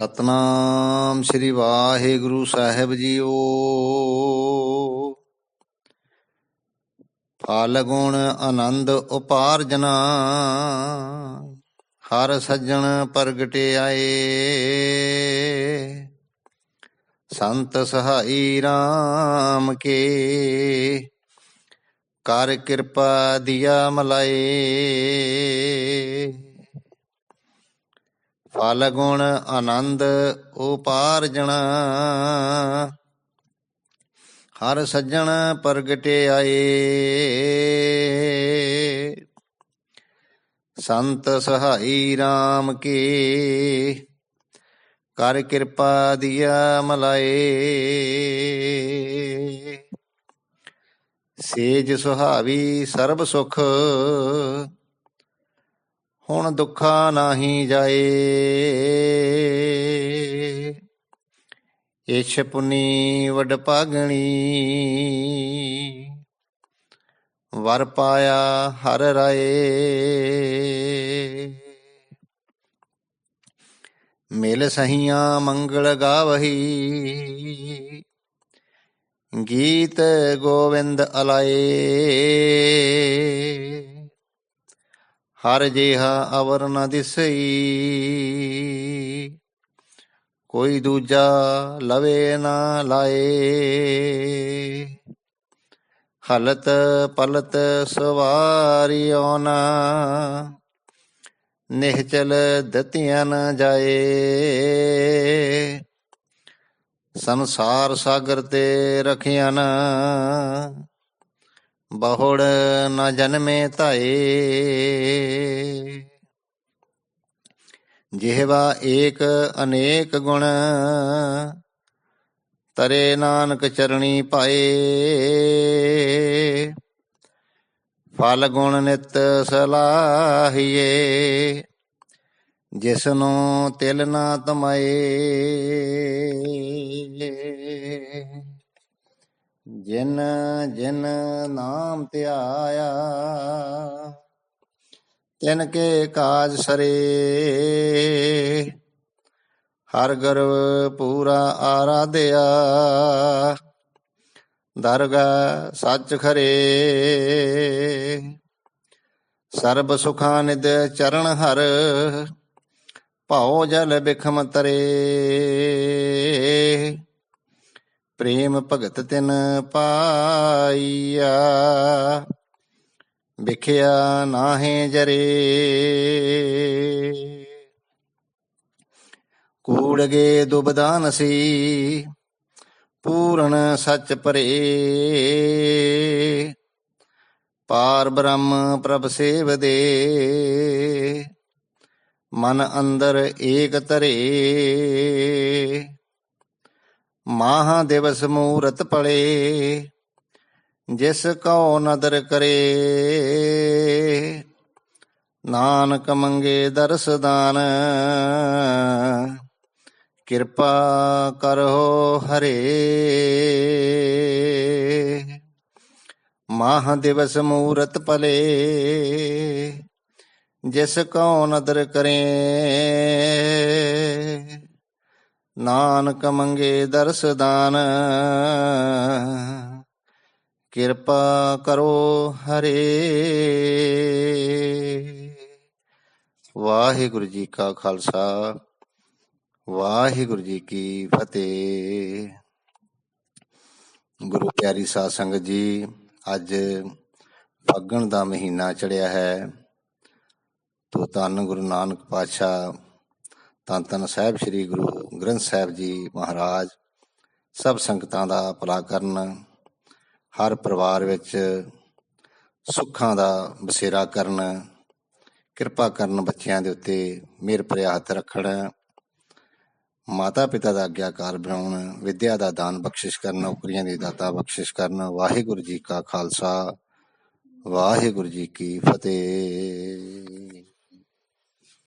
ਸਤਨਾਮ ਸ੍ਰੀ ਵਾਹਿਗੁਰੂ ਸਾਹਿਬ ਜੀਓ। ਫਲ ਗੁਣ ਆਨੰਦ ਉਪਾਰਜਨਾ, ਹਰ ਸੱਜਣ ਪ੍ਰਗਟੇ ਆਏ। ਸੰਤ ਸਹਾਈ RAM ਕੇ, ਕਰ ਕਿਰਪਾ ਦਿਆ ਮਲਾਏ। ਫਲ ਗੁਣ ਆਨੰਦ ਉਪਾਰਜਣਾ ਹਰ ਸੱਜਣ ਪ੍ਰਗਟੇ ਆਏ। ਸੰਤ ਸਹਾਈ RAM ਕੀ। ਕਰ ਕਿਰਪਾ ਦਿਆ ਮਲਾਏ। ਸੇਜ ਸੁਹਾਵੀ ਸਰਬ ਸੁਖ। ਹੁਣ ਦੁੱਖਾ ਨਾਹੀ ਜਾਏ। ਇਛ ਪੁਨੀ ਵਡ ਪਾਗਣੀ ਵਰ ਪਾਇਆ ਹਰ ਰਾਏ। ਮਿਲ ਸਹੀਆਂ ਮੰਗਲ ਗਾਵਹੀ। ਗੀਤ ਗੋਵਿੰਦ ਅਲਾਏ। ਹਰ ਜਿਹਾ ਅਵਰ ਨ ਦਿਸਈ। ਕੋਈ ਦੂਜਾ ਲਵੇ ਨਾ ਲਾਏ। ਹਲਤ ਪਲਤ ਸਵਾਰਿਓ ਨਾ ਨਿਹਚਲ ਦਤਿਆਂ ਨ ਜਾਏ। ਸੰਸਾਰ ਸਾਗਰ ਤੇ ਰਖਿਆ ਨਾ। ਬਹੁੜ ਨ ਜਨਮੇ ਧਾਏ। ਜਿਹਵਾ ਏਕ ਅਨੇਕ ਗੁਣ, ਤਰੇ ਨਾਨਕ ਚਰਣੀ ਪਾਏ। ਫਲ ਗੁਣ ਨਿਤ ਸਲਾਹੀਏ ਜਿਸ ਨੂੰ ਤਿਲ ਨਾ ਤਮਾਏ। ਜਿਨ ਜਿਨ ਨਾਮ ਧਿਆਇਆ ਤਿਨ ਕੇ ਕਾਜ ਸਰੇ। ਹਰ ਗਰਵ ਪੂਰਾ ਆਰਾਧਿਆ ਦਰਗਾ ਸੱਚ ਖਰੇ। ਸਰਬ ਸੁਖਾਂ ਨਿਦ ਚਰਨ ਹਰ, ਭਾਉ ਜਲ ਬਿਖਮ ਤਰੇ। ਪ੍ਰੇਮ ਭਗਤ ਤਿਨ ਪਾਈਆ। ਵਿਖਿਆ ਨਾਹੇ ਜਰੇ। ਕੂੜਗੇ ਦੁਬਦਾਨ ਸੀ ਪੂਰਨ ਸੱਚ ਭਰੇ ਪਾਰ ਬ੍ਰਹਮ ਪ੍ਰਭ ਸੇਵ ਦੇ ਮਨ ਅੰਦਰ ਏਕ ਧਰੇ। ਮਾਹ ਦਿਵਸ ਮੂਰਤ ਪੜੇ ਜਿਸ ਕਉ ਨਦਰ ਕਰੇ। ਨਾਨਕ ਮੰਗੇ ਦਰਸਦਾਨ ਕਿਰਪਾ ਕਰੋ ਹਰੇ। ਮਾਹ ਦਿਵਸ ਮੂਰਤ ਪਲੇ, ਜਿਸ ਕਉ ਨਦਰ ਕਰੇ। ਨਾਨਕ ਮੰਗੇ ਦਰਸ ਕਿਰਪਾ ਕਰੋ ਹਰੇ। ਵਾਹਿਗੁਰੂ ਜੀ ਕਾ ਖਾਲਸਾ, ਵਾਹਿਗੁਰੂ ਜੀ ਕੀ ਫਤਿਹ। ਗੁਰੂ ਪਿਆਰੀ ਸਾਧ ਸੰਗਤ ਜੀ, ਅੱਜ ਫੱਗਣ ਦਾ ਮਹੀਨਾ ਚੜਿਆ ਹੈ। ਤੋ ਧੰਨ ਗੁਰੂ ਨਾਨਕ ਪਾਤਸ਼ਾਹ ਧੰਨ ਧੰਨ ਸਾਹਿਬ ਸ੍ਰੀ ਗੁਰੂ ਗ੍ਰੰਥ ਸਾਹਿਬ ਜੀ ਮਹਾਰਾਜ, ਸਭ ਸੰਗਤਾਂ ਦਾ ਭਲਾ ਕਰਨ, ਹਰ ਪਰਿਵਾਰ ਵਿੱਚ ਸੁੱਖਾਂ ਦਾ ਬਸੇਰਾ ਕਰਨ, ਕਿਰਪਾ ਕਰਨ ਬੱਚਿਆਂ ਦੇ ਉੱਤੇ ਮਿਹਰ ਭਰਿਆ ਹੱਥ ਰੱਖਣ ਮਾਤਾ ਪਿਤਾ ਦਾ ਆਗਿਆਕਾਰ ਬਣਾਉਣ, ਵਿਦਿਆ ਦਾ ਦਾਨ ਬਖਸ਼ਿਸ਼ ਕਰਨ, ਨੌਕਰੀਆਂ ਦੀ ਦਾਤਾ ਬਖਸ਼ਿਸ਼ ਕਰਨ, ਵਾਹਿਗੁਰੂ ਜੀ ਕਾ ਖਾਲਸਾ, ਵਾਹਿਗੁਰੂ ਜੀ ਕੀ ਫਤਿਹ।